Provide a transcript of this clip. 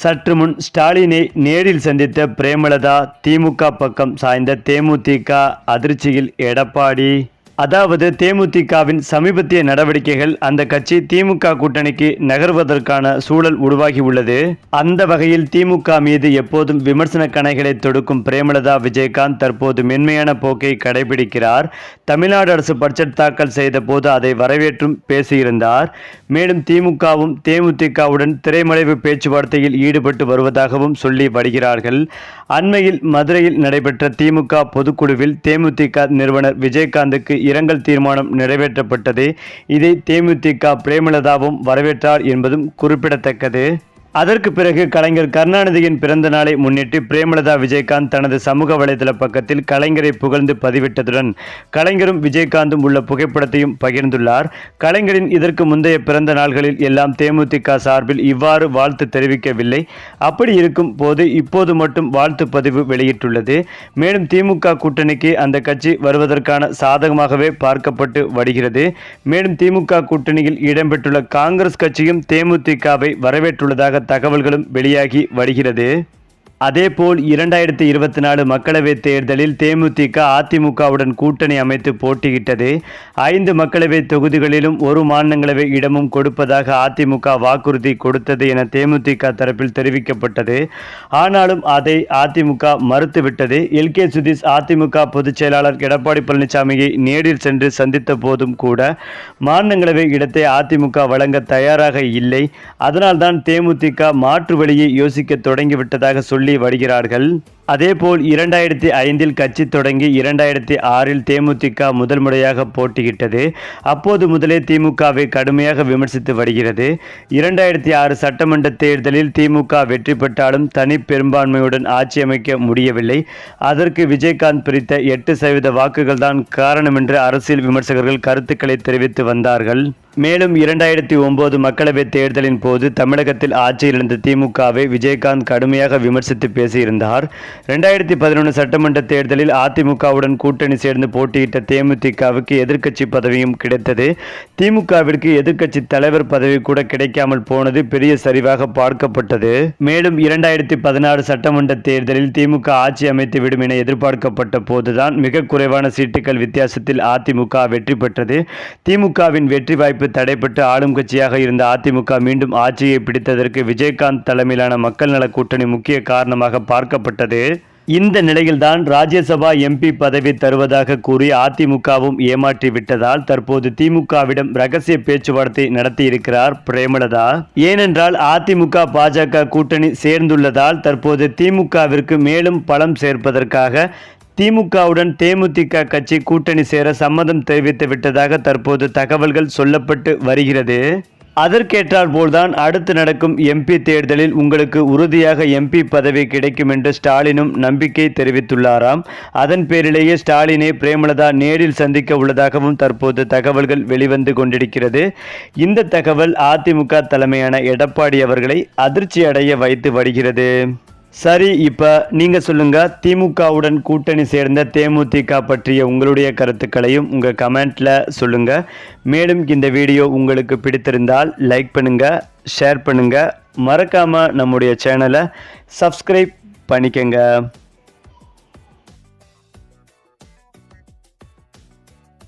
சற்று முன் ஸ்டாலினை நேரில் சந்தித்த பிரேமலதா திமுக பக்கம் சாய்ந்த தேமுதிக அதிர்ச்சியில் எடப்பாடி. அதாவது தேமுதிகவின் சமீபத்திய நடவடிக்கைகள் அந்த கட்சி திமுக கூட்டணிக்கு நகர்வதற்கான சூழல் உருவாகி உள்ளது அந்த வகையில் திமுக மீது எப்போதும் விமர்சன கணைகளை தொடுக்கும் பிரேமலதா விஜயகாந்த் தற்போது மென்மையான போக்கை கடைபிடிக்கிறார். தமிழ்நாடு அரசு பட்ஜெட் தாக்கல் செய்த போது அதை வரவேற்றும் பேசியிருந்தார். மேலும் திமுகவும் தேமுதிகவுடன் திரைமறைவு பேச்சுவார்த்தையில் ஈடுபட்டு வருவதாகவும் சொல்லி வருகிறார்கள். அண்மையில் மதுரையில் நடைபெற்ற திமுக பொதுக்குழுவில் தேமுதிக நிறுவனர் விஜயகாந்துக்கு இரங்கல் தீர்மானம் நிறைவேற்றப்பட்டது. இதை தேமுதிக பிரேமலதாவும் வரவேற்றார் என்பதும் குறிப்பிடத்தக்கது. அதற்கு பிறகு கலைஞர் கருணாநிதியின் பிறந்த நாளை முன்னிட்டு பிரேமலதா விஜயகாந்த் தனது சமூக வலைதள பக்கத்தில் கலைஞரை புகழ்ந்து பதிவிட்டதுடன் கலைஞரும் விஜயகாந்தும் உள்ள புகைப்படத்தையும் பகிர்ந்துள்ளார். கலைஞரின் இதற்கு முந்தைய பிறந்த நாள்களில் எல்லாம் தேமுதிக சார்பில் இவ்வாறு வாழ்த்து தெரிவிக்கவில்லை. அப்படி இருக்கும் போது இப்போது மட்டும் வாழ்த்து பதிவு வெளியிட்டுள்ளது. மேலும் திமுக கூட்டணிக்கு அந்த கட்சி வருவதற்கான சாதகமாகவே பார்க்கப்பட்டு வருகிறது. மேலும் திமுக கூட்டணியில் இடம்பெற்றுள்ள காங்கிரஸ் கட்சியும் தேமுதிகவை வரவேற்றுள்ளதாக தகவல்களும் வெளியாகி வருகிறது. அதேபோல் இரண்டாயிரத்தி இருபத்தி நாலு மக்களவைத் தேர்தலில் தேமுதிக அதிமுகவுடன் கூட்டணி அமைத்து போட்டியிட்டது. ஐந்து மக்களவை தொகுதிகளிலும் ஒரு மாநிலங்களவை இடமும் கொடுப்பதாக அதிமுக வாக்குறுதி கொடுத்தது என தேமுதிக தரப்பில் தெரிவிக்கப்பட்டது. ஆனாலும் அதை அதிமுக மறுத்துவிட்டது. எல். கே. சுதீஷ் அதிமுக பொதுச் செயலாளர் எடப்பாடி பழனிசாமியை நேரில் சென்று சந்தித்த போதும் கூட மாநிலங்களவை இடத்தை அதிமுக வழங்க தயாராக இல்லை. அதனால்தான் தேமுதிக மாற்று வழியை யோசிக்க தொடங்கிவிட்டதாக சொல்லி வருகிறார்கள். அதேபோல் இரண்டாயிரத்தி ஐந்தில் கட்சி தொடங்கி இரண்டாயிரத்தி ஆறில் தேமுதிக முதல் முறையாக போட்டியிட்டது. அப்போது முதலே திமுகவை கடுமையாக விமர்சித்து வருகிறது. இரண்டாயிரத்தி ஆறு சட்டமன்ற தேர்தலில் திமுக வெற்றி பெற்றாலும் தனி பெரும்பான்மையுடன் ஆட்சி அமைக்க முடியவில்லை. அதற்கு விஜயகாந்த் பிரித்த எட்டு சதவீத வாக்குகள் தான் காரணம் என்று அரசியல் விமர்சகர்கள் கருத்துக்களை தெரிவித்து வந்தார்கள். மேலும் இரண்டாயிரத்தி ஒன்பது மக்களவைத் தேர்தலின் போது தமிழகத்தில் ஆட்சியில் இருந்த திமுகவை விஜயகாந்த் கடுமையாக விமர்சித்து பேசியிருந்தார். ரெண்டாயிரத்தி பதினொன்று சட்டமன்ற தேர்தலில் அதிமுகவுடன் கூட்டணி சேர்ந்து போட்டியிட்ட தேமுதிகவுக்கு எதிர்க்கட்சி பதவியும் கிடைத்தது. திமுகவிற்கு எதிர்க்கட்சி தலைவர் பதவி கூட கிடைக்காமல் போனது பெரிய சரிவாக பார்க்கப்பட்டது. மேலும் இரண்டாயிரத்தி பதினாறு சட்டமன்ற தேர்தலில் திமுக ஆட்சி அமைத்து விடும் என எதிர்பார்க்கப்பட்ட போதுதான் மிக குறைவான சீட்டுகள் வித்தியாசத்தில் அதிமுக வெற்றி பெற்றது. திமுகவின் வெற்றி வாய்ப்பு தடைப்பட்டு ஆளும் கட்சியாக இருந்த அதிமுக மீண்டும் ஆட்சியை பிடித்ததற்கு விஜயகாந்த் தலைமையிலான மக்கள் நல கூட்டணி முக்கிய காரணமாக பார்க்கப்பட்டது. இந்த நிலையில்தான் ராஜ்யசபா எம்பி பதவி தருவதாக கூறி அதிமுகவும் ஏமாற்றி விட்டதால் தற்போது திமுகவிடம் ரகசிய பேச்சுவார்த்தை நடத்தியிருக்கிறார் பிரேமலதா. ஏனென்றால் அதிமுக பாஜக கூட்டணி சேர்ந்துள்ளதால் தற்போது திமுகவிற்கு மேலும் பலம் சேர்ப்பதற்காக திமுகவுடன் தேமுதிக கட்சி கூட்டணி சேர சம்மதம் தெரிவித்து விட்டதாக தற்போது தகவல்கள் சொல்லப்பட்டு வருகிறது. அதற்கேற்றால் போல்தான் அடுத்து நடக்கும் எம்பி தேர்தலில் உங்களுக்கு உறுதியாக எம்பி பதவி கிடைக்கும் என்று ஸ்டாலினும் நம்பிக்கை தெரிவித்துள்ளாராம். அதன் பேரிலேயே ஸ்டாலினை பிரேமலதா நேரில் சந்திக்க உள்ளதாகவும் தற்போது தகவல்கள் வெளிவந்து கொண்டிருக்கிறது. இந்த தகவல் அதிமுக தலைமையான எடப்பாடி அவர்களை அதிர்ச்சி அடைய வைத்து வருகிறது. சரி இப்போ நீங்கள் சொல்லுங்கள் திமுகவுடன் கூட்டணி சேர்ந்த தேமுதிக பற்றிய உங்களுடைய கருத்துக்களையும் உங்கள் கமெண்ட்டில் சொல்லுங்கள் மேலும் இந்த வீடியோ உங்களுக்கு பிடித்திருந்தால் லைக் பண்ணுங்கள் ஷேர் பண்ணுங்கள் மறக்காமல் நம்முடைய சேனலை சப்ஸ்கிரைப் பண்ணிக்கங்க.